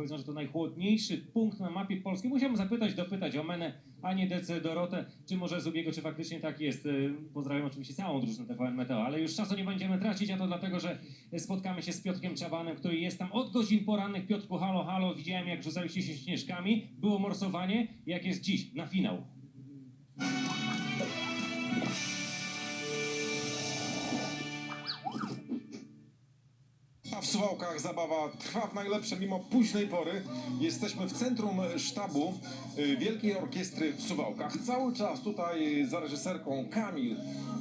powiedzą, że to najchłodniejszy punkt na mapie Polski. Musiałbym zapytać, dopytać o Menę, a nie Dece Dorotę, czy może Zubiego, czy faktycznie tak jest. Y, Pozdrawiam oczywiście całą drużynę TVN Meteo, ale już czasu nie będziemy tracić, a to dlatego, że spotkamy się z Piotrkiem Czabanem, który jest tam od godzin porannych. Piotrku, halo, halo, widziałem jak rzucaliście się śnieżkami, było morsowanie, jak jest dziś, na finał. Suwałkach zabawa trwa w najlepsze mimo późnej pory. Jesteśmy w centrum sztabu y, Wielkiej Orkiestry w Suwałkach. Cały czas tutaj za reżyserką Kamil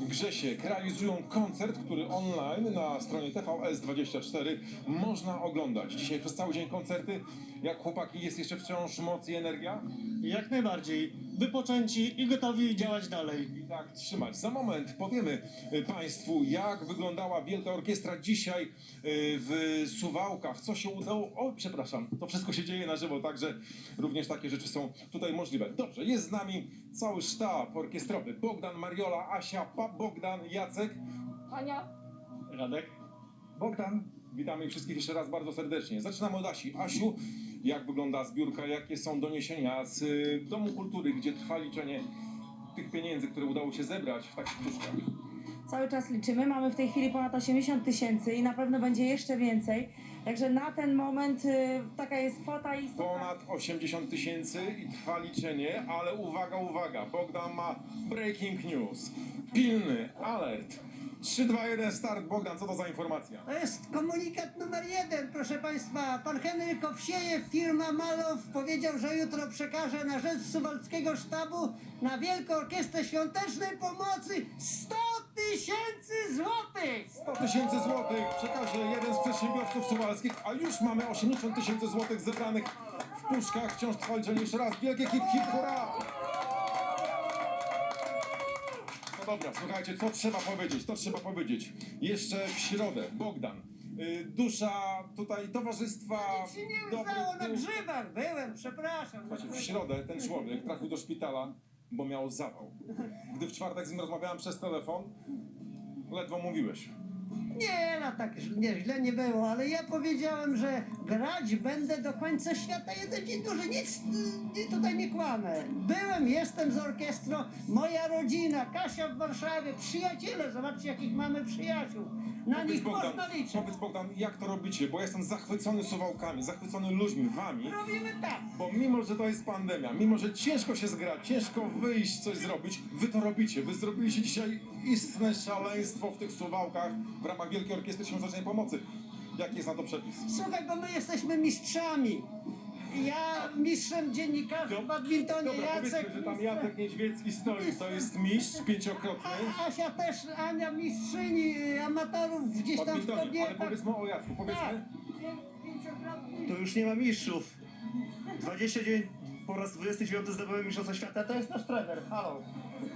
Grzesiek realizują koncert, który online na stronie TVS24 można oglądać. Dzisiaj przez cały dzień koncerty. Jak chłopaki, jest jeszcze wciąż moc i energia? Jak najbardziej. Wypoczęci i gotowi działać dalej. I tak trzymać. Za moment powiemy y, Państwu, jak wyglądała Wielka Orkiestra dzisiaj y, w Suwałkach. Co się udało? O, przepraszam, to wszystko się dzieje na żywo, także również takie rzeczy są tutaj możliwe. Dobrze, jest z nami cały sztab orkiestrowy. Bogdan, Mariola, Asia, Pa, Bogdan, Jacek. Ania, Radek? Bogdan. Witamy wszystkich jeszcze raz bardzo serdecznie. Zaczynamy od Asi. Asiu, jak wygląda zbiórka? Jakie są doniesienia z y, Domu Kultury, gdzie trwa liczenie tych pieniędzy, które udało się zebrać w takich puszkach? cały czas liczymy. Mamy w tej chwili ponad 80 tysięcy i na pewno będzie jeszcze więcej. Także na ten moment y, taka jest kwota i Ponad 80 tysięcy i trwa liczenie, ale uwaga, uwaga, Bogdan ma breaking news. Pilny alert. 3, 2, 1, start. Bogdan, co to za informacja? To jest komunikat numer jeden, proszę Państwa. Pan Henryk Owsiejew, firma Malow, powiedział, że jutro przekaże na rzecz Suwalskiego Sztabu na Wielką Orkiestrę Świątecznej Pomocy 100 tysięcy złotych! 100 tysięcy złotych przekaże jeden z przedsiębiorców suwalskich, a już mamy 80 tysięcy złotych zebranych w puszkach. Wciąż trwa liczenie. Jeszcze raz, wielkie hip, hip, hurra! Dobra, słuchajcie, co trzeba powiedzieć? To trzeba powiedzieć. Jeszcze w środę, Bogdan, y, dusza tutaj towarzystwa Nic się nie dobrych udało na grzybach, byłem, przepraszam. Słuchajcie, w środę ten człowiek trafił do szpitala, bo miał zawał. Gdy w czwartek z nim rozmawiałem przez telefon, ledwo mówiłeś. Nie, no tak nie, źle nie było, ale ja powiedziałem, że grać będę do końca świata jeden dzień dłużej. Nic y, tutaj nie kłamę. Byłem, jestem z orkiestrą, moja rodzina, Kasia w Warszawie, przyjaciele, zobaczcie jakich mamy przyjaciół. Na nich można liczyć. powiedz Bogdan, jak to robicie? Bo ja jestem zachwycony suwałkami, zachwycony ludźmi, wami. Robimy tak. Bo mimo, że to jest pandemia, mimo, że ciężko się zgrać, ciężko wyjść, coś zrobić, wy to robicie. Wy zrobiliście dzisiaj istne szaleństwo w tych suwałkach w ramach Wielkiej Orkiestry Świątecznej Pomocy. Jaki jest na to przepis? Słuchaj, bo my jesteśmy mistrzami. Ja mistrzem dziennikarzy w badmintonie, Dobra, Jacek. powiedzmy, że tam Jacek Niedźwiecki stoi, to jest mistrz pięciokrotny. A Asia też, Ania mistrzyni y, amatorów gdzieś tam w Badmintonie, ale kobietach. powiedzmy o Jacku, Tak, powiedzmy. pięciokrotny. To już nie ma mistrzów. 29 po raz 29 zdobyłem mistrzostwo świata, to jest nasz trener. Halo.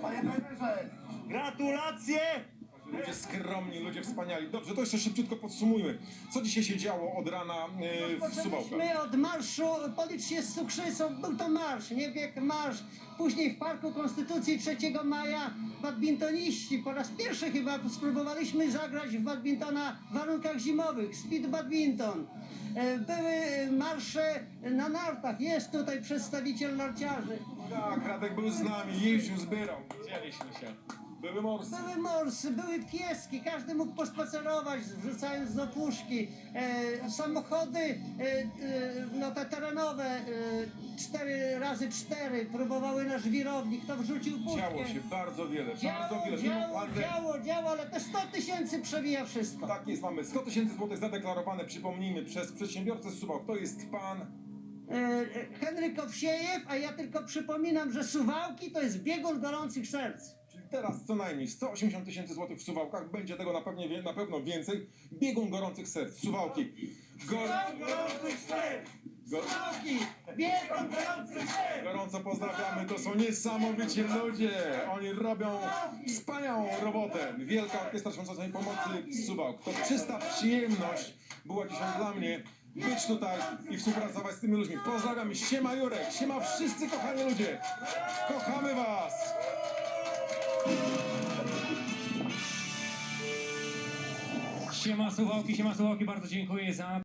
Panie trenerze, gratulacje! Ludzie skromni, ludzie wspaniali. Dobrze, to jeszcze szybciutko podsumujmy. Co dzisiaj się działo od rana e, w Suwałkach? Zaczęliśmy od marszu, policzcie z cukrzycą, był to marsz, nie bieg, marsz. Później w Parku Konstytucji 3 maja badmintoniści po raz pierwszy chyba spróbowaliśmy zagrać w badmintona w warunkach zimowych, speed badminton. E, Były marsze na nartach, jest tutaj przedstawiciel narciarzy. Tak, Radek był z nami, jeździł, zbierał. Widzieliśmy się. Były morsy. Były morsy, były pieski, każdy mógł pospacerować, wrzucając do puszki. E, samochody, e, e, no te terenowe, e, 4 razy 4 próbowały na żwirownik, kto wrzucił puszkę. Działo się bardzo wiele, bardzo Działo, wiele. Mimo działo, pandemii. działo, działo, ale te 100 tysięcy przewija wszystko. Tak jest, mamy 100 tysięcy złotych zadeklarowane, przypomnijmy, przez przedsiębiorcę z Suwałk. To jest pan... E, Henryk Owsiejew, a ja tylko przypominam, że Suwałki to jest biegun gorących serc. Teraz co najmniej 180 tysięcy złotych w Suwałkach. Będzie tego na, pewnie, na pewno więcej. Biegun gorących serc. Suwałki. Gor... gorących serc! Suwałki! Biegun gorących serc! Gorąco pozdrawiamy, to są niesamowici ludzie. Oni robią wspaniałą robotę. Wielka Orkiestra Świątecznej Pomocy Suwałk. To czysta przyjemność była dzisiaj dla mnie być tutaj i współpracować z tymi ludźmi. Pozdrawiam, siema Jurek, siema wszyscy kochani ludzie. Kochamy was. Siema Suwałki, siema Suwałki, bardzo dziękuję za